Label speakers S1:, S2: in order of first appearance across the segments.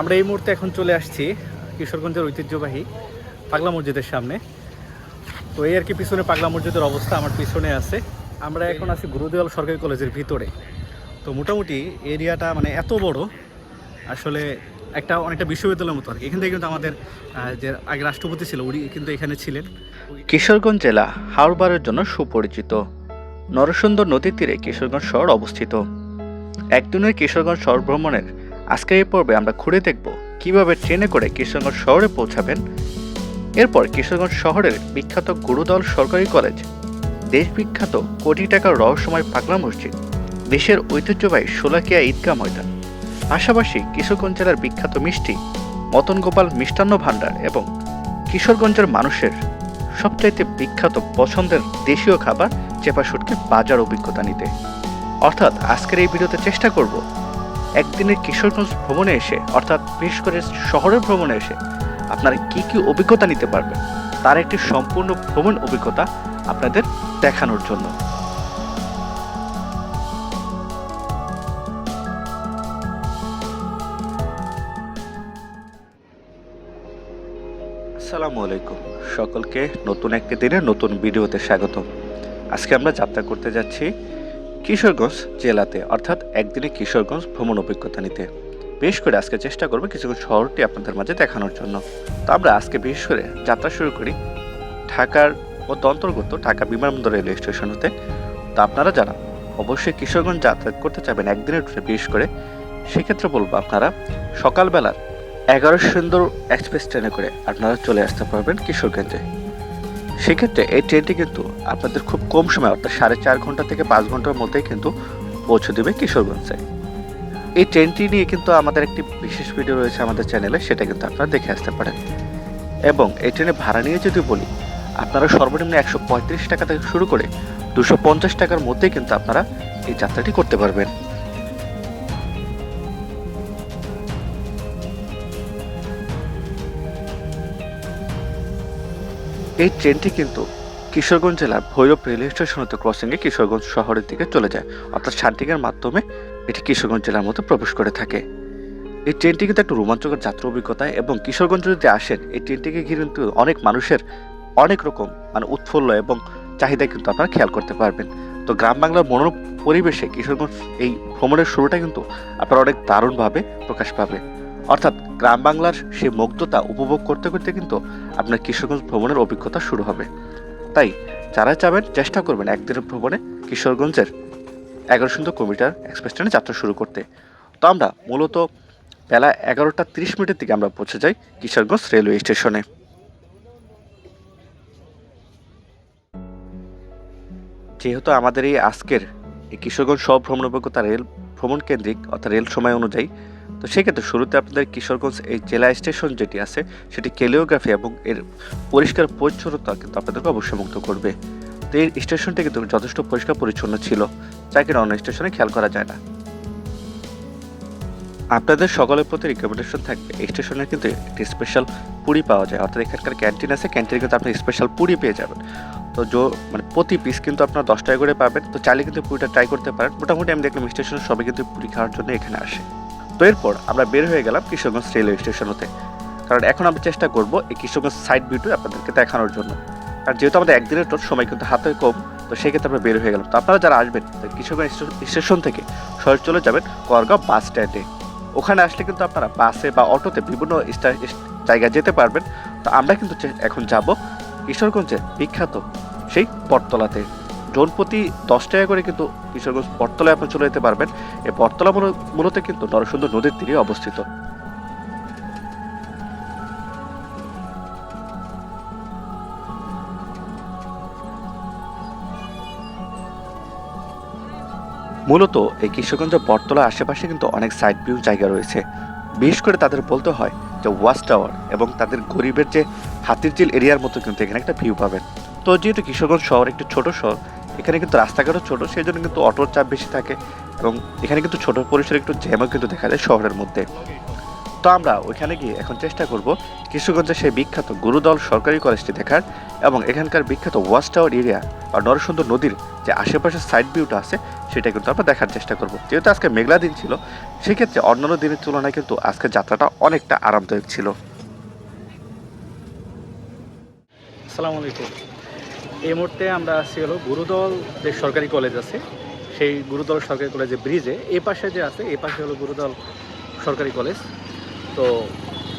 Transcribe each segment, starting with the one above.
S1: আমরা এই মুহূর্তে এখন চলে আসছি কিশোরগঞ্জের ঐতিহ্যবাহী পাগলা মসজিদের সামনে। তো এই আর কি পিছনে পাগলা মসজিদের অবস্থা আমার পিছনে আছে। আমরা এখন আছি গুরুদেওয়াল সরকারি কলেজের ভিতরে। তো মোটামুটি এরিয়াটা মানে এত বড়, আসলে একটা অনেকটা বিশ্ববিদ্যালয়ের মতো আর কি। এখান থেকে কিন্তু আমাদের যে আগে রাষ্ট্রপতি ছিল, উনি কিন্তু এখানে ছিলেন।
S2: কিশোরগঞ্জ জেলা হাওড়বারের জন্য সুপরিচিত। নরসুন্দর নদীর তীরে কিশোরগঞ্জ শহর অবস্থিত। একদিনের কিশোরগঞ্জ শহর ভ্রমণের আজকের এই পর্বে আমরা ঘুরে দেখব কীভাবে ট্রেনে করে কিশোরগঞ্জ শহরে পৌঁছাবেন। এরপর কিশোরগঞ্জ শহরের বিখ্যাত গুরুদল সরকারি কলেজ দেশ বিখ্যাত কোটি টাকার রহস্যময় পাগলা মসজিদ, দেশের ঐতিহ্যবাহী সোলাকিয়া ঈদগাহ ময়দান, পাশাপাশি কিশোরগঞ্জ জেলার বিখ্যাত মিষ্টি মতন গোপাল মিষ্টান্ন ভাণ্ডার এবং কিশোরগঞ্জের মানুষের সবচাইতে বিখ্যাত পছন্দের দেশীয় খাবার চেপাশুটকে বাজার অভিজ্ঞতা নিতে। অর্থাৎ আজকের এই ভিডিওতে চেষ্টা করব একদিনের কিশোরগঞ্জ ভ্রমণে এসে, অর্থাৎ বিশেষ করে শহরের ভ্রমণে এসে, আপনারা কি কি অভিজ্ঞতা নিতে পারবেন তার একটি সম্পূর্ণ ভ্রমণ অভিজ্ঞতা আপনাদের দেখানোর জন্য। আসসালামু আলাইকুম। সকলকে নতুন একটি দিনে নতুন ভিডিওতে স্বাগত আজকে আমরা যাত্রা করতে যাচ্ছি কিশোরগঞ্জ জেলাতে, অর্থাৎ একদিনে কিশোরগঞ্জ ভ্রমণ অভিজ্ঞতা নিতে। বিশেষ করে আজকে চেষ্টা করব কিশোরগঞ্জ শহরটি আপনাদের মাঝে দেখানোর জন্য। তো আমরা আজকে বিশেষ করে যাত্রা শুরু করি ঢাকার ও অন্তর্গত ঢাকা বিমানবন্দর রেলওয়ে স্টেশন হতে। তো আপনারা যারা অবশ্যই কিশোরগঞ্জ যাতায়াত করতে চাবেন একদিনের ট্যুরে বিশেষ করে সেক্ষেত্রে বলব আপনারা সকালবেলার এগারো সুন্দর এক্সপ্রেস ট্রেনে করে আপনারা চলে আসতে পারবেন কিশোরগঞ্জে। সেক্ষেত্রে এই ট্রেনটি কিন্তু আপনাদের খুব কম সময়, অর্থাৎ সাড়ে চার ঘণ্টা থেকে পাঁচ ঘণ্টার মধ্যেই কিন্তু পৌঁছে দেবে কিশোরগঞ্জে এই ট্রেনটি নিয়ে কিন্তু আমাদের একটি বিশেষ ভিডিও রয়েছে আমাদের চ্যানেলে সেটা কিন্তু আপনারা দেখে আসতে পারেন। এবং এই ট্রেনে ভাড়া নিয়ে যদি বলি, আপনারা সর্বনিম্ন একশো পঁয়ত্রিশ টাকা থেকে শুরু করে দুশো পঞ্চাশ টাকার মধ্যেই কিন্তু আপনারা এই যাত্রাটি করতে পারবেন। এই ট্রেনটি কিন্তু কিশোরগঞ্জ জেলার ভৈরব রেলওয়ে স্টেশন হতে ক্রসিংয়ে কিশোরগঞ্জ শহরের দিকে চলে যায়। অর্থাৎ শান্তিকের মাধ্যমে এটি কিশোরগঞ্জ জেলার মধ্যে প্রবেশ করে থাকে। এই ট্রেনটি কিন্তু একটা রোমাঞ্চকর যাত্রা অভিজ্ঞতা এবং কিশোরগঞ্জ যদি আসেন, এই ট্রেনটিকে ঘিরে কিন্তু অনেক মানুষের অনেক রকম মানে উৎফুল্ল এবং চাহিদা কিন্তু আপনারা খেয়াল করতে পারবেন। তো গ্রাম বাংলার মনোরম পরিবেশে কিশোরগঞ্জ এই ভ্রমণের শুরুটা কিন্তু আপনারা অনেক দারুণভাবে প্রকাশ পাবে। অর্থাৎ গ্রাম বাংলার সেই মুগ্ধতা উপভোগ করতে করতে কিন্তু আপনার কিশোরগঞ্জ ভ্রমণের অভিজ্ঞতা শুরু হবে। তাই যারা চাবেন চেষ্টা করবেন একদিনের ভ্রমণে কিশোরগঞ্জের এগারো সুন্দর কিলোমিটার এক্সপ্রেস ট্রেনে যাত্রা শুরু করতে। তো আমরা মূলত বেলা এগারোটা তিরিশ মিনিটের দিকে আমরা পৌঁছে যাই কিশোরগঞ্জ রেলওয়ে স্টেশনে। যেহেতু আমাদের এই আজকের এই কিশোরগঞ্জ সব ভ্রমণ অভিজ্ঞতা রেল, ভ্রমণ কেন্দ্রিক অর্থাৎ রেল সময় অনুযায়ী তো সেক্ষেত্রে শুরুতে আপনাদের কিশোরগঞ্জ এই জেলা স্টেশন যেটি আছে, সেটি কেলিওগ্রাফি এবং এর পরিষ্কার পরিচ্ছন্নতা কিন্তু আপনাদেরকে অবশ্যই মুক্ত করবে। তো এই স্টেশনটি কিন্তু যথেষ্ট পরিষ্কার পরিচ্ছন্ন ছিল যা কিনা অন্য স্টেশনে খেয়াল করা যায় না। আপনাদের সকলের প্রতি রিকমেন্ডেশন থাকবে, এই স্টেশনে কিন্তু একটি স্পেশাল পুরি পাওয়া যায়। অর্থাৎ এখানকার ক্যান্টিন আছে ক্যান্টিনে কিন্তু আপনি স্পেশাল পুরি পেয়ে যাবেন। তো জো মানে প্রতি পিস কিন্তু আপনার দশ টাকা করে পাবেন। তো চাইলে কিন্তু পুরিটা ট্রাই করতে পারেন। মোটামুটি আমি দেখলাম স্টেশনে সবাই কিন্তু পুরি খাওয়ার জন্য এখানে আসে। তো এরপর আমরা বের হয়ে গেলাম কিশোরগঞ্জ রেলওয়ে স্টেশন হতে কারণ এখন আমরা চেষ্টা করব এই কিশোরগঞ্জ সাইড ভিউটি আপনাদেরকে দেখানোর জন্য। কারণ যেহেতু আমাদের একদিনের টোট সময় কিন্তু হাতে কম, তো সেক্ষেত্রে আমরা বের হয়ে গেলাম। তো আপনারা যারা আসবেন কিশোরগঞ্জ স্টেশন থেকে সরাসরি চলে যাবেন করগাঁও বাস স্ট্যান্ডে ওখানে আসলে কিন্তু আপনারা বাসে বা অটোতে বিভিন্ন জায়গায় যেতে পারবেন। তো আমরা কিন্তু এখন যাব কিশোরগঞ্জের বিখ্যাত সেই বটতলাতে ড্রোন প্রতি দশ টাকা করে কিন্তু কিশোরগঞ্জ বটতলায় আপনি চলে যেতে পারবেন। এই বটতলা মূলত কিন্তু নরসুন্দর নদীর তীরে অবস্থিত। মূলত এই কিশোরগঞ্জ বটতলার আশেপাশে কিন্তু অনেক সাইড ভিউ জায়গা রয়েছে। বিশেষ করে তাদের বলতে হয় যে ওয়াচ টাওয়ার এবং তাদের গরিবের যে হাতির চিল এরিয়ার মতো কিন্তু এখানে একটা ভিউ পাবেন। তো যেহেতু কিশোরগঞ্জ শহর একটি ছোট শহর এখানে কিন্তু রাস্তাঘাটও ছোট সেই জন্য কিন্তু অটোর চাপ বেশি থাকে এবং এখানে কিন্তু ছোট পরিসরে একটু জ্যামও কিন্তু দেখা যায় শহরের মধ্যে। তো আমরা ওইখানে গিয়ে এখন চেষ্টা করব কিশোরগঞ্জের সেই বিখ্যাত গুরুদল সরকারি কলেজটি দেখার এবং এখানকার বিখ্যাত ওয়াচ টাওয়ার এরিয়া বা নরসুন্দর নদীর যে আশেপাশের সাইড ভিউটা আছে, সেটা কিন্তু আমরা দেখার চেষ্টা করব। যেহেতু আজকে মেঘলা দিন ছিল, সেক্ষেত্রে অন্যান্য দিনের তুলনায় কিন্তু আজকে যাত্রাটা অনেকটা আরামদায়ক ছিল।
S1: আসসালামু আলাইকুম। এই মুহূর্তে আমরা আছি হলো গুরুদল যে সরকারি কলেজ আছে, সেই গুরুদল সরকারি কলেজের ব্রিজে এই পাশে যে আছে, এই পাশে হলো গুরুদল সরকারি কলেজ। তো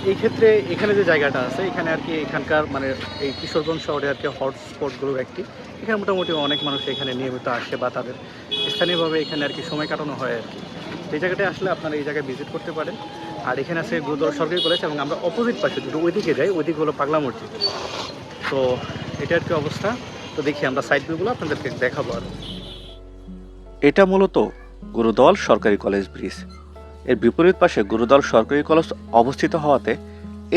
S1: এই ক্ষেত্রে এখানে যে জায়গাটা আছে, এখানে আর কি এখানকার মানে এই কিশোরগঞ্জ শহরে আর কি হটস্পটগুলোর একটি। এখানে মোটামুটি অনেক মানুষ এখানে নিয়মিত আসে বা তাদের স্থানীয়ভাবে এখানে আর কি সময় কাটানো হয় আর কি। এই জায়গাটায় আসলে আপনারা এই জায়গায় ভিজিট করতে পারেন। আর এখানে আছে গুরুদল সরকারি কলেজ এবং আমরা অপোজিট পাশে দুটো, ওইদিকে যাই, ওইদিকে হলো পাগলা মসজিদ। তো এটা আর কি অবস্থা। তো দেখি আমরা সাইড ভিউগুলো আপনাদেরকে দেখাবো আর।
S2: এটা মূলত গুরুদল সরকারি কলেজ ব্রিজ। এর বিপরীত পাশে গুরুদল সরকারি কলেজ অবস্থিত হওয়াতে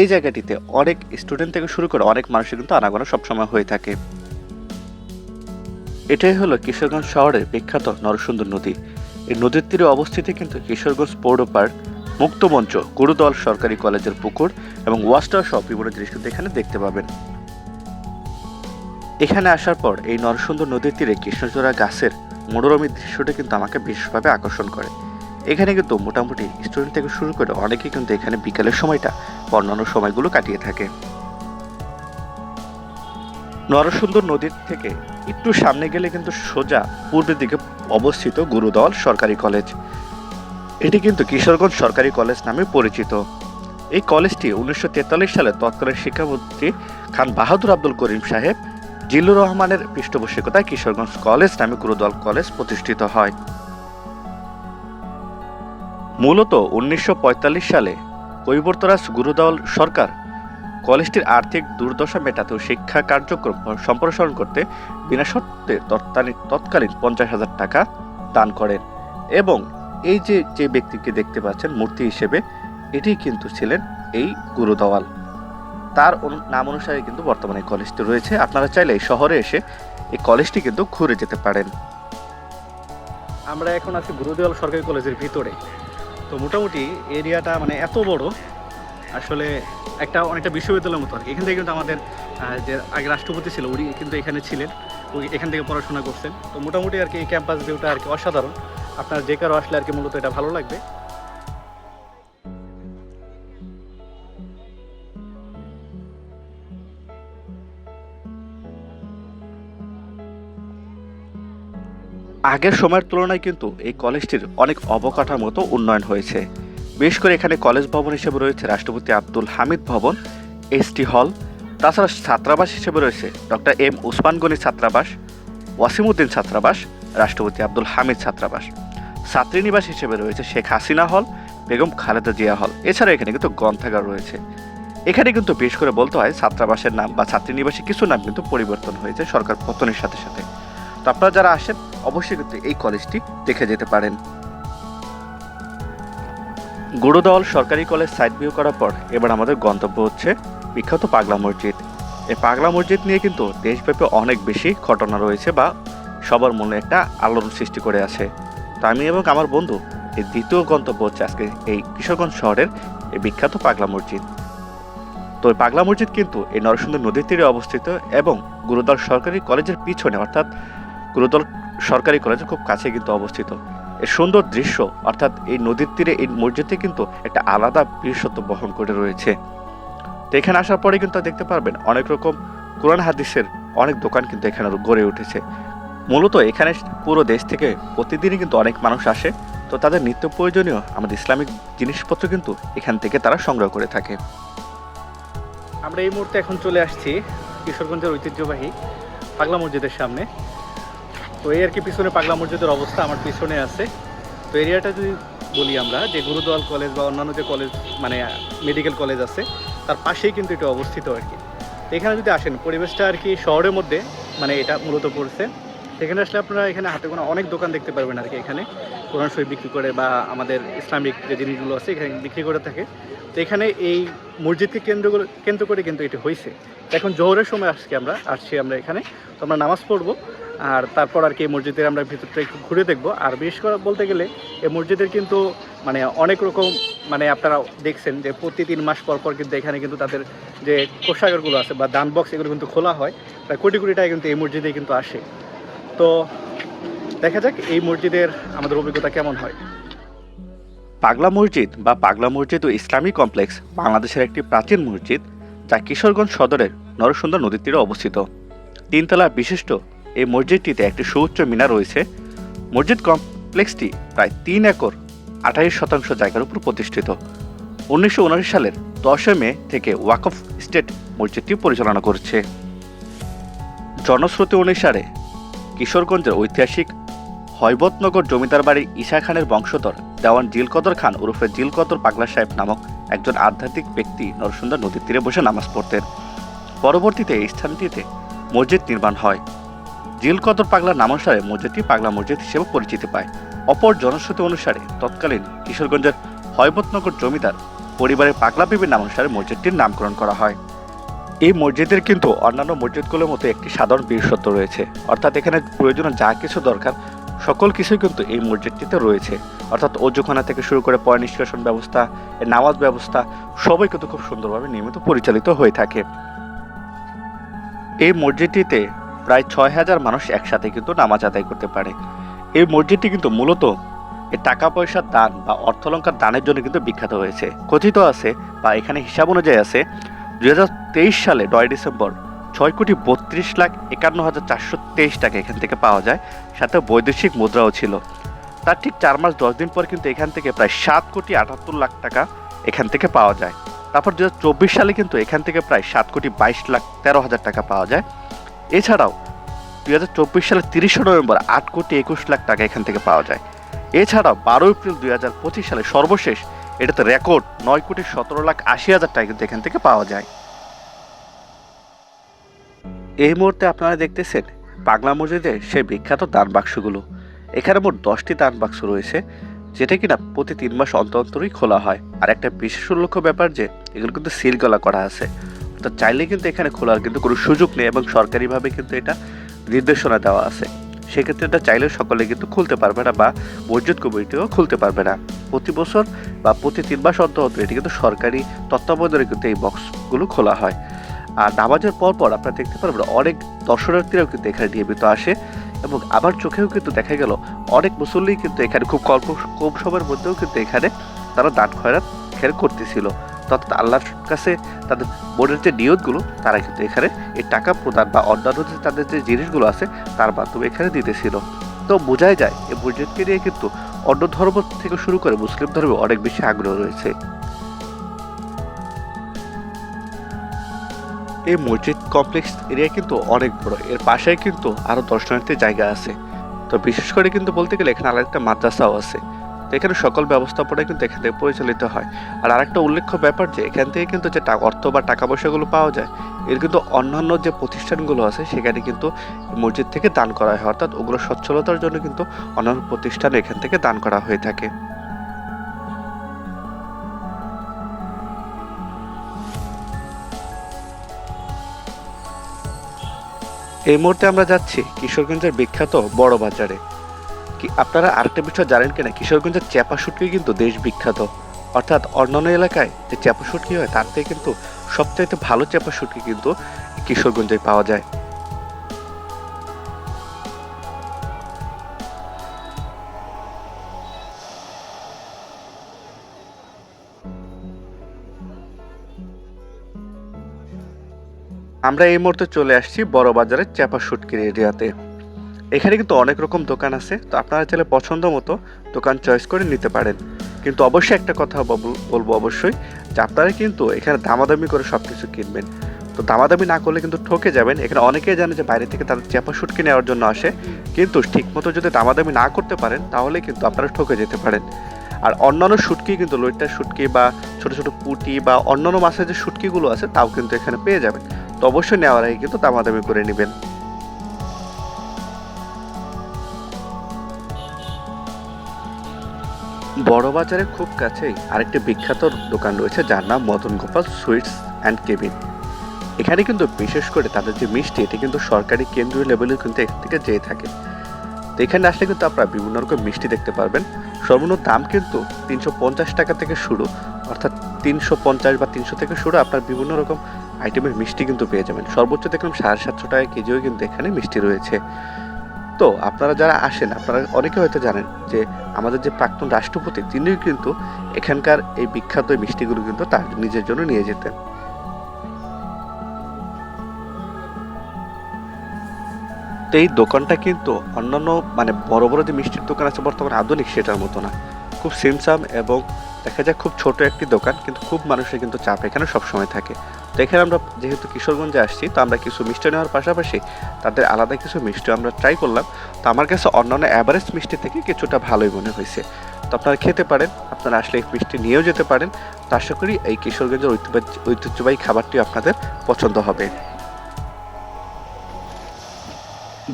S2: এই জায়গাটিতে অনেক স্টুডেন্ট থেকে শুরু করে অনেক মানুষের কিন্তু আনাগোনা সবসময় হয়ে থাকে। এটাই হলো কিশোরগঞ্জ শহরের বিখ্যাত নরসুন্দর নদী। এই নদীর তীরে অবস্থিত কিন্তু কিশোরগঞ্জ পৌর পার্ক মুক্তমঞ্চ গুরুদল সরকারি কলেজের পুকুর এবং ওয়াস্টার সহ বিভিন্ন জিনিস কিন্তু এখানে দেখতে পাবেন। এখানে আসার পর এই নরসুন্দর নদীর তীরে কৃষ্ণচূড়া গাছের মনোরমী দৃশ্যটা কিন্তু আমাকে বিশেষভাবে আকর্ষণ করে। এখানে কিন্তু মোটামুটি স্টুডেন্ট থেকে শুরু করে অনেকেই কিন্তু এখানে বিকালের সময়টা বা অন্যান্য সময়গুলো কাটিয়ে থাকে। নরসুন্দর নদীর থেকে একটু সামনে গেলে কিন্তু সোজা পূর্বের দিকে অবস্থিত গুরুদল সরকারি কলেজ। এটি কিন্তু কিশোরগঞ্জ সরকারি কলেজ নামে পরিচিত। এই কলেজটি উনিশশো তেতাল্লিশ সালে তৎকালীন শিক্ষামন্ত্রী খান বাহাদুর আব্দুল করিম সাহেব জিল্লুর রহমানের পৃষ্ঠপোষকতায় কিশোরগঞ্জ কলেজ নামে গুরুদল কলেজ প্রতিষ্ঠিত হয়। মূলত উনিশশো পঁয়তাল্লিশ সালে কৈবর্তরাজ গুরুদল সরকার কলেজটির আর্থিক দুর্দশা মেটাতে শিক্ষা কার্যক্রম সম্প্রসারণ করতে বিনা শর্তে তৎকালীন তৎকালীন পঞ্চাশ হাজার টাকা দান করেন এবং এই যে যে ব্যক্তিকে দেখতে পাচ্ছেন মূর্তি হিসেবে এটি কিন্তু ছিলেন এই গুরুদওয়াল। তার নাম অনুসারে কিন্তু বর্তমানে কলেজটি রয়েছে। আপনারা চাইলে এই শহরে এসে এই কলেজটি কিন্তু ঘুরে যেতে পারেন।
S1: আমরা এখন আছি গুরুদেওয়াল সরকারি কলেজের ভিতরে। তো মোটামুটি এরিয়াটা মানে এত বড়, আসলে একটা অনেকটা বিশ্ববিদ্যালয়ের মতো আর কি। এখান থেকে কিন্তু আমাদের যে আগে রাষ্ট্রপতি ছিল, উনি কিন্তু এখানে ছিলেন, উনি এখান থেকে পড়াশোনা করছেন। তো মোটামুটি আর কি এই ক্যাম্পাস ভিউটা আর কি অসাধারণ। আপনার যে কারও আসলে আর কি মূলত এটা ভালো লাগবে।
S2: আগের সময়ের তুলনায় কিন্তু এই কলেজটির অনেক অবকাঠামোগত উন্নয়ন হয়েছে। বিশেষ করে এখানে কলেজ ভবন হিসেবে রয়েছে রাষ্ট্রপতি আব্দুল হামিদ ভবন এসটি হল তাছাড়া ছাত্রাবাস হিসেবে রয়েছে ডক্টর এম উসমান গনি ছাত্রাবাস, ওয়াসিমউদ্দিন ছাত্রাবাস, রাষ্ট্রপতি আব্দুল হামিদ ছাত্রাবাস। ছাত্রীনিবাস হিসেবে রয়েছে শেখ হাসিনা হল বেগম খালেদা জিয়া হল এছাড়া এখানে কিন্তু গ্রন্থাগার রয়েছে। এখানে কিন্তু বেশ করে বলতে হয় ছাত্রাবাসের নাম বা ছাত্রীনিবাসে কিছু নাম কিন্তু পরিবর্তন হয়েছে সরকার পতনের সাথে সাথে। তো আপনারা যারা আসেন, অবশ্যই কিন্তু এই কলেজটি দেখে যেতে পারেন। গুরুদল সরকারি কলেজ সাইড ভিউ করার পর এবার আমাদের গন্তব্য হচ্ছে বিখ্যাত পাগলা মসজিদ। এই পাগলা মসজিদ নিয়ে কিন্তু দেশব্যাপী অনেক বেশি ঘটনা রয়েছে বা সবার মনে একটা আলোড়ন সৃষ্টি করে আছে। তো আমি এবং আমার বন্ধু এই দ্বিতীয় গন্তব্য হচ্ছে আজকে এই কিশোরগঞ্জ শহরের এই বিখ্যাত পাগলা মসজিদ। তো এই পাগলা মসজিদ কিন্তু এই নরসুন্দর নদীর তীরে অবস্থিত এবং গুরুদল সরকারি কলেজের পিছনে অর্থাৎ গুরুদল সরকারি কলেজের খুব কাছে কিন্তু অবস্থিত। এর সুন্দর দৃশ্য, অর্থাৎ এই নদীর তীরে, এই মসজিদটি কিন্তু একটা আলাদা বিশেষত্ব বহন করে রয়েছে। তো এখানে আসার পরে কিন্তু দেখতে পারবেন অনেক রকম কোরআন হাদিসের অনেক দোকান কিন্তু এখানে গড়ে উঠেছে। মূলত এখানে পুরো দেশ থেকে প্রতিদিনই কিন্তু অনেক মানুষ আসে। তো তাদের নিত্য প্রয়োজনীয় আমাদের ইসলামিক জিনিসপত্র কিন্তু এখান থেকে তারা সংগ্রহ করে থাকে।
S1: আমরা এই মুহূর্তে এখন চলে আসছি কিশোরগঞ্জের ঐতিহ্যবাহী পাগলা মসজিদের সামনে। তো এই আর কি পিছনে পাগলা মসজিদের অবস্থা আমার পিছনে আছে। তো এরিয়াটা যদি বলি আমরা, যে গুরুদোয়াল কলেজ বা অন্যান্য যে কলেজ মানে মেডিকেল কলেজ আছে, তার পাশেই কিন্তু এটা অবস্থিত আর কি। এখানে যদি আসেন, পরিবেশটা আর কি শহরের মধ্যে মানে এটা মূলত পড়ছে। এখানে আসলে আপনারা এখানে হাতে গোনা অনেক দোকান দেখতে পারবেন আর কি এখানে। কোরআন শরীফ বিক্রি করে বা আমাদের ইসলামিক যে জিনিসগুলো আছে, এখানে বিক্রি করে থাকে। তো এখানে এই মসজিদকে কেন্দ্র করে কেন্দ্র করে কিন্তু এটি হয়েছে। এখন জোহরের সময় আসছি আমরা আসছি আমরা এখানে। তো আমরা নামাজ পড়ব। আর তারপর আর কি এই মসজিদের আমরা ভিতরটা একটু ঘুরে দেখব। আর বিশেষ করে বলতে গেলে এই মসজিদের কিন্তু মানে অনেক রকম মানে আপনারা দেখছেন যে প্রতি তিন মাস পর পর কিন্তু এখানে কিন্তু তাদের যে কোষাগারগুলো আছে বা দান বক্স এগুলো কিন্তু খোলা হয়। প্রায় কোটি কোটি টাকা কিন্তু এই মসজিদে কিন্তু আসে। তো দেখা যাক এই মসজিদের আমাদের অভিজ্ঞতা কেমন হয়।
S2: পাগলা মসজিদ বা পাগলা মসজিদ ও ইসলামী কমপ্লেক্স বাংলাদেশের একটি প্রাচীন মসজিদ যা কিশোরগঞ্জ সদরের নরসুন্দর নদীর তীরে অবস্থিত। তিনতলা বিশিষ্ট এই মসজিদটিতে একটি সুউচ্চ মিনার রয়েছে। মসজিদ কমপ্লেক্সটি প্রায় তিন একর, আঠাইশ শতাংশ জায়গার উপর প্রতিষ্ঠিত। উনিশশো সালের দশই মে থেকে ওয়াকফ স্টেট মসজিদটি পরিচালনা করছে। জনশ্রুতি অনুসারে কিশোরগঞ্জের ঐতিহাসিক হৈবতনগর জমিদার বাড়ির ঈশা খানের বংশধর দেওয়ান জিলকদর খান ওরফে জিলকদর পাগলা সাহেব নামক একজন আধ্যাত্মিক ব্যক্তি নরসুন্দর নদীর তীরে বসে নামাজ পড়তেন। পরবর্তীতে এই স্থানটিতে মসজিদ নির্মাণ হয়। জিলকদর পাগলার নামানুসারে মসজিদটি পাগলা মসজিদ হিসেবে পরিচিতি পায়। অপর জনশ্রুতি অনুসারে তৎকালীন কিশোরগঞ্জের হৈবতনগর জমিদার পরিবারের পাগলা বিবির নামানুসারে মসজিদটির নামকরণ করা হয়। এই মসজিদের কিন্তু অন্যান্য মসজিদগুলোর মতো একটি সাধারণ বিশেষত্ব রয়েছে। অর্থাৎ এখানে প্রয়োজনীয় যা কিছু দরকার, সকল কিছুই কিন্তু এই মসজিদটিতে রয়েছে। অর্থাৎ অজুখানা থেকে শুরু করে পয় নিষ্কাশন ব্যবস্থা, নামাজ ব্যবস্থা, সবই কিন্তু খুব সুন্দরভাবে নিয়মিত পরিচালিত হয়ে থাকে। এই মসজিদটিতে প্রায় ছয় হাজার মানুষ একসাথে কিন্তু নামাজ আদায় করতে পারে। এই মসজিদটি কিন্তু মূলত টাকা পয়সার দান বা অর্থলঙ্কার দানের জন্য কিন্তু বিখ্যাত হয়েছে। কথিত আছে বা এখানে হিসাব অনুযায়ী আছে দু হাজার তেইশ সালে নয় ডিসেম্বর ছয় কোটি বত্রিশ লাখ একান্ন হাজার চারশো তেইশ টাকা এখান থেকে পাওয়া যায়, সাথে বৈদেশিক মুদ্রাও ছিল। তার ঠিক চার মাস দশ দিন পর কিন্তু এখান থেকে প্রায় সাত কোটি আটাত্তর লাখ টাকা এখান থেকে পাওয়া যায়। তারপর দু সালে কিন্তু এখান থেকে প্রায় সাত কোটি বাইশ লাখ তেরো হাজার টাকা পাওয়া যায়। এছাড়াও দুই হাজার চব্বিশ সালের তিরিশে নভেম্বর আট কোটি একুশ লাখ টাকা এখান থেকে পাওয়া যায়। এছাড়াও বারো এপ্রিল দুই হাজার পঁচিশ সালে সর্বশেষ এটাতে রেকর্ড নয় কোটি সতেরো লাখ আশি হাজার টাকা কিন্তু এখান থেকে পাওয়া যায়। এই মুহূর্তে আপনারা দেখতেছেন পাগলা মসজিদের সেই বিখ্যাত দান বাক্সগুলো। এখানে মোট দশটি দান বাক্স রয়েছে, যেটা কিনা প্রতি তিন মাস অন্তর অন্তরই খোলা হয়। আর একটা বিশেষ উল্লেখ্য ব্যাপার যে, এগুলো কিন্তু সিল গলা করা আছে। তো চাইলে কিন্তু এখানে খোলার কিন্তু কোনো সুযোগ নেই এবং সরকারিভাবে কিন্তু এটা নির্দেশনা দেওয়া আছে। সেক্ষেত্রে এটা চাইলে সকলে কিন্তু খুলতে পারবে না বা মসজিদ কমিটিও খুলতে পারবে না। প্রতি বছর বা প্রতি তিন মাস অন্তর অন্তর এটি কিন্তু সরকারি তত্ত্বাবধানে কিন্তু এই বক্সগুলো খোলা হয়। আর নামাজের পর পর আপনারা দেখতে পারবেন অনেক দর্শনার্থীরাও কিন্তু এখানে নিয়মিত আসে এবং আবার চোখেও কিন্তু দেখা গেল অনেক মুসল্লি কিন্তু এখানে খুব অল্প কম সময়ের মধ্যেও কিন্তু এখানে তারা দান খয়রাত এখানে করতেছিল। তথা আল্লাহর কাছে তাদের মনের যে নিয়তগুলো, তারা কিন্তু এখানে এই টাকা প্রদান বা অন্যান্য যে তাদের যে জিনিসগুলো আছে, তার মাধ্যমে এখানে দিতেছিল। তো বোঝাই যায়, এই মসজিদকে নিয়ে কিন্তু অন্য ধর্ম থেকে শুরু করে মুসলিম ধর্মে অনেক বেশি আগ্রহ রয়েছে। এই মসজিদ কমপ্লেক্স এরিয়া কিন্তু অনেক বড়। এর পাশে কিন্তু আরও দর্শনার্থীর জায়গা আছে। তো বিশেষ করে কিন্তু বলতে গেলে এখানে আরেকটা মাদ্রাসাও আছে। এখানে সকল ব্যবস্থাপনা কিন্তু এখান থেকে পরিচালিত হয়। আর আরেকটা উল্লেখ্য ব্যাপার যে এখান থেকে কিন্তু যে অর্থ বা টাকা পয়সাগুলো পাওয়া যায়, এর কিন্তু অন্যান্য যে প্রতিষ্ঠানগুলো আছে, সেখানে কিন্তু মসজিদ থেকে দান করা হয়। অর্থাৎ ওগুলো সচ্ছলতার জন্য কিন্তু অন্যান্য প্রতিষ্ঠান এখান থেকে দান করা হয়ে থাকে। এই মুহূর্তে আমরা যাচ্ছি কিশোরগঞ্জের বিখ্যাত বড় বাজারে। কি আপনারা আরেকটা বিষয় জানেন কিনা? কিশোরগঞ্জের চ্যাপা শুটকি কিন্তু দেশ বিখ্যাত। অর্থাৎ অন্যান্য এলাকায় যে চ্যাপা শুটকি হয়, তার থেকে কিন্তু সবচাইতে ভালো চ্যাপা শুটকি কিন্তু কিশোরগঞ্জে পাওয়া যায়। আমরা এই মুহূর্তে চলে আসছি বড় বাজারের চ্যাপা শুটকির এরিয়াতে। এখানে কিন্তু অনেক রকম দোকান আছে, তো আপনারা চাইলে পছন্দ মতো দোকান চয়েস করে নিতে পারেন। কিন্তু অবশ্যই একটা কথা বল- বলব অবশ্যই, যে আপনারা কিন্তু এখানে দামাদামি করে সব কিছু কিনবেন। তো দামাদামি না করলে কিন্তু ঠকে যাবেন। এখানে অনেকেই জানে যে বাইরে থেকে তাদের চ্যাপা শুটকি নেওয়ার জন্য আসে। কিন্তু ঠিকমতো যদি দামাদামি না করতে পারেন, তাহলে কিন্তু আপনারা ঠকে যেতে পারেন। আর অন্যান্য শুটকি কিন্তু লইটার শুটকি বা ছোটো ছোটো পুঁটি বা অন্যান্য মাছের যে শুটকিগুলো আছে, তাও কিন্তু এখানে পেয়ে যাবেন। তো অবশ্যই নেওয়ার আগে কিন্তু দামাদামি করে নেবেন। বড় বাজারের খুব কাছেই আরেকটি বিখ্যাত দোকান রয়েছে যার নাম Madan Gopal sweets and cabin. এখানে কিন্তু বিশেষ করে তাদের যে মিষ্টি, এটি কিন্তু সরকারি কেন্দ্রীয় লেভেলে কিন্তু এখান থেকে যেয়ে থাকে। তো এখানে আসলে কিন্তু আপনারা বিভিন্ন রকম মিষ্টি দেখতে পারবেন। সর্বনিম্ন দাম কিন্তু তিনশো পঞ্চাশ টাকা থেকে শুরু, অর্থাৎ তিনশো পঞ্চাশ বা তিনশো থেকে শুরু আপনার বিভিন্ন রকম আইটেমের মিষ্টি কিন্তু পেয়ে যাবেন। সর্বোচ্চ দেখলাম সাড়ে সাতশো টাকা কেজিও কিন্তু এখানে মিষ্টি রয়েছে। তো আপনারা যারা আসেন, আপনারা অনেকে হয়তো জানেন যে আমাদের যে প্রাক্তন রাষ্ট্রপতি, তিনিও কিন্তু এখানকার এই বিখ্যাত মিষ্টিগুলো কিন্তু তার নিজের জন্য নিয়ে যেতেন। তো এই দোকানটা কিন্তু অন্যান্য মানে বড় বড় যে মিষ্টির দোকান আছে বর্তমানে আধুনিক সেটার মতো না। খুব সিমসাম এবং দেখা যায় খুব ছোট একটি দোকান, কিন্তু খুব মানুষের কিন্তু চাপ এখানে সবসময় থাকে। তো এখানে আমরা যেহেতু কিশোরগঞ্জে আসছি, তো আমরা কিছু মিষ্টি নেওয়ার পাশাপাশি তাদের আলাদা কিছু মিষ্টি আমরা ট্রাই করলাম। তো আমার কাছে অন্যান্য অ্যাভারেজ মিষ্টি থেকে কিছুটা ভালোই মনে হয়েছে। তো আপনারা খেতে পারেন, আপনারা আসলে এই মিষ্টি নিয়েও যেতে পারেন। তো আশা করি এই কিশোরগঞ্জের ঐতিহ্য- ঐতিহ্যবাহী খাবারটি আপনাদের পছন্দ হবে।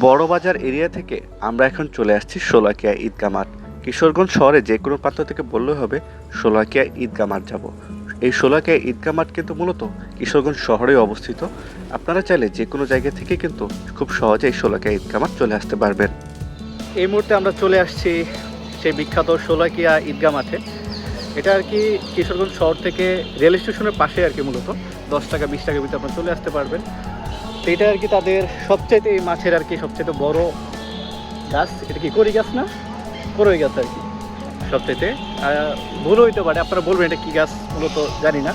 S2: বড় বাজার এরিয়া থেকে আমরা এখন চলে আসছি সোলাকিয়া ঈদগা মাঠ। কিশোরগঞ্জ শহরে যে কোনো প্রান্ত থেকে বললে হবে সোলাকিয়া ঈদগা মাঠ যাব। এই সোলাকিয়া ঈদগা মাঠ কিন্তু মূলত কিশোরগঞ্জ শহরে অবস্থিত। আপনারা চাইলে যে কোনো জায়গা থেকে কিন্তু খুব সহজে এই সোলাকিয়া ঈদগা মাঠ চলে আসতে পারবেন।
S1: এই মুহূর্তে আমরা চলে আসছি সেই বিখ্যাত শোলাকিয়া ঈদগাহ মাঠে। এটা আর কি কিশোরগঞ্জ শহর থেকে রেল স্টেশনের পাশে আর কি মূলত। দশ টাকা, বিশ টাকার ভিতরে আপনারা চলে আসতে পারবেন। তো এটা আর কি তাদের সবচাইতে এই মাছের আর কি সবচাইতে বড় গাছ। এটা কি করি গাছ না? করই গাছ আর কি। সবচাইতে। ভুল হইতে পারে, আপনারা বলবেন এটা কি গাছ, মূলত জানি না।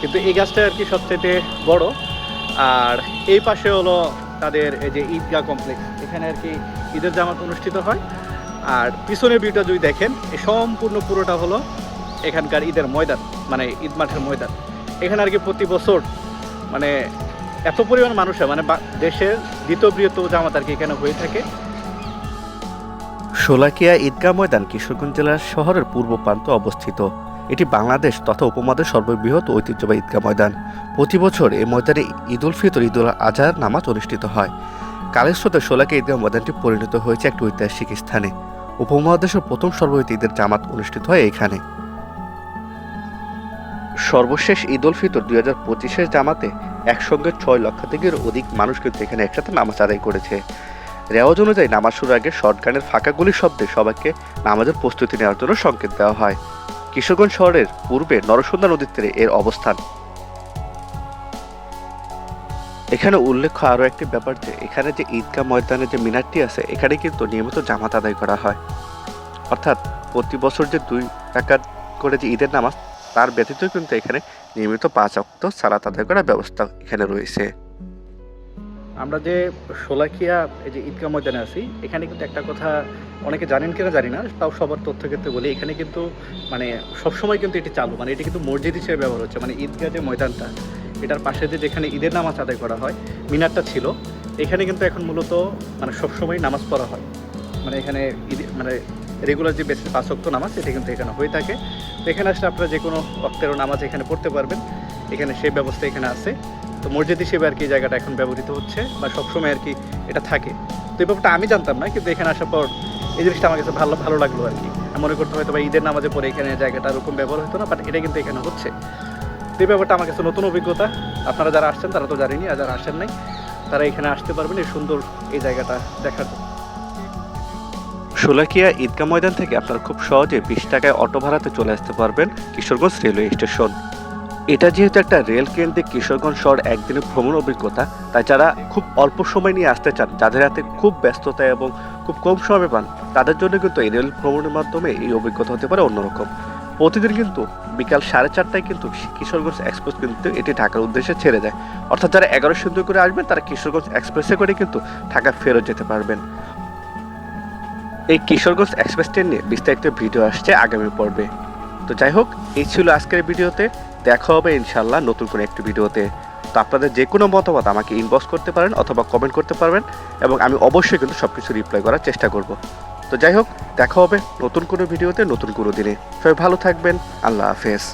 S1: কিন্তু এই গাছটা আর কি সবচাইতে বড়। আর এই পাশে হলো তাদের এই যে ঈদগাহ কমপ্লেক্স এখানে আর কি ঈদের জামাত অনুষ্ঠিত হয়। আর পিছনের ভিউটা যদি দেখেন এই সম্পূর্ণ পুরোটা হলো এখানকার ঈদের ময়দান মানে ঈদ মাঠের ময়দান। এখানে আর কি প্রতি বছর মানে এত পরিমাণ মানুষ হয় মানে দেশের দ্বিতীয় বৃহত্তম জামাত আর কি এখানে হয়ে থাকে।
S2: শোলাকিয়া ঈদগাহ ময়দান কিশোরগঞ্জ জেলার শহরের পূর্ব প্রান্তে অবস্থিত। এটি বাংলাদেশ তথা উপমহাদেশ সর্ববৃহৎ ঐতিহ্যবাহী ঈদগাহ ময়দান। প্রতি বছর এই ময়দানে ঈদ উল ফিতর, ঈদ উল আজহার নামাজ অনুষ্ঠিত হয়। কালের স্রোতে শোলাকিয়া ঈদগাহ ময়দানটি পরিণত হয়েছে একটি ঐতিহাসিক স্থানে। উপমহাদেশের প্রথম সর্বহিত ঈদের জামাত অনুষ্ঠিত হয় এখানে সর্বশেষ ঈদ উল ফিতর দুই হাজার পঁচিশের জামাতে একসঙ্গে ছয় লক্ষাধিকের অধিক মানুষ কিন্তু এখানে একসাথে নামাজ আদায় করেছে। রেওয়াজ অনুযায়ী নামাজ শুরুর আগে শর্টগানের ফাঁকাগুলির শব্দে সবাইকে নামাজের প্রস্তুতি নেওয়ার জন্য সংকেত দেওয়া হয়। কিশোরগঞ্জ শহরের পূর্বে নরসুন্দা নদীর তীরে এর অবস্থান। এখানে উল্লেখ্য আরও একটি ব্যাপার যে, এখানে যে ঈদগাহ ময়দানে যে মিনারটি আছে, এখানে কিন্তু নিয়মিত জামাত আদায় করা হয়। অর্থাৎ প্রতি বছর যে দুই টাকা করে যে ঈদের নামাজ, তার ব্যতীত কিন্তু এখানে নিয়মিত পাঁচ অক্ত সালাত আদায় করার ব্যবস্থা এখানে রয়েছে।
S1: আমরা যে শোলাকিয়া, এই যে ঈদগাহ ময়দানে আছি, এখানে কিন্তু একটা কথা অনেকে জানেন কিনা জানি না, তাও সবার তথ্য ক্ষেত্রে বলি, এখানে কিন্তু মানে সবসময় কিন্তু এটি চালু মানে এটি কিন্তু মসজিদ হিসেবে ব্যবহার হচ্ছে মানে ঈদগাহ যে ময়দানটা, এটার পাশে যে যেখানে ঈদের নামাজ আদায় করা হয়, মিনারটা ছিল, এখানে কিন্তু এখন মূলত মানে সবসময় নামাজ পড়া হয়। মানে এখানে ঈদ মানে রেগুলার যে বেশি পাঁচ অক্ত নামাজ এটা কিন্তু এখানে হয়ে থাকে। তো এখানে আসলে আপনারা যে কোনো অক্তেরও নামাজ এখানে পড়তে পারবেন, এখানে সেই ব্যবস্থা এখানে আছে। তো মসজিদ হিসেবে আর কি জায়গাটা এখন ব্যবহৃত হচ্ছে বা সবসময় আর কি এটা থাকে। তো এই ব্যাপারটা আমি জানতাম না, কিন্তু এখানে আসার পর এই জিনিসটা আমার কাছে ভালো ভালো লাগল আর কি। মনে করতে হয়তো বা ঈদের নামাজে পরে এখানে জায়গাটা ওরকম ব্যবহার হতো না বাট এটা কিন্তু এখানে হচ্ছে। তো এই ব্যাপারটা আমার কাছে নতুন অভিজ্ঞতা। আপনারা যারা আসছেন, তারা তো জানেনি আর যারা আসেন নাই, তারা এখানে আসতে পারবেন এই সুন্দর এই জায়গাটা দেখার জন্য।
S2: শোলাকিয়া ঈদগাহ ময়দান থেকে আপনারা খুব সহজে বিশ টাকায় অটো ভাড়াতে চলে আসতে পারবেন কিশোরগঞ্জ রেলওয়ে স্টেশন। এটা যেহেতু একটা রেল কেন্দ্রিক কিশোরগঞ্জ শহর, একদিনের ভ্রমণ অভিজ্ঞতা, তাই যারা খুব অল্প সময় নিয়ে আসতে চান, যাদের হাতে খুব ব্যস্ততা এবং খুব কম সময় পান, তাদের জন্য কিন্তু এই রেল ভ্রমণের মাধ্যমে এই অভিজ্ঞতা হতে পারে অন্যরকম। প্রতিদিন কিন্তু বিকাল সাড়ে চারটায় কিন্তু কিশোরগঞ্জ এক্সপ্রেস কিন্তু এটি ঢাকার উদ্দেশ্যে ছেড়ে যায় অর্থাৎ যারা এগারো সুন্দর করে আসবেন, তারা কিশোরগঞ্জ এক্সপ্রেসে করে কিন্তু ঢাকা ফেরত যেতে পারবেন। এই কিশোরগঞ্জ এক্সপ্রেস ট্রেন নিয়ে বিস্তারিত ভিডিও আসছে আগামী পর্বে। তো যাই হোক, এই ছিল আজকের ভিডিওতে। দেখা হবে ইনশাল্লাহ নতুন কোনো একটি ভিডিওতে। তো আপনাদের যে কোনো মতামত আমাকে ইনবক্স করতে পারেন অথবা কমেন্ট করতে পারবেন এবং আমি অবশ্যই কিন্তু সব কিছু রিপ্লাই করার চেষ্টা করব। তো যাই হোক, দেখা হবে নতুন কোনো ভিডিওতে নতুন কোনো দিনে। সবাই ভালো থাকবেন, আল্লাহ হাফেজ।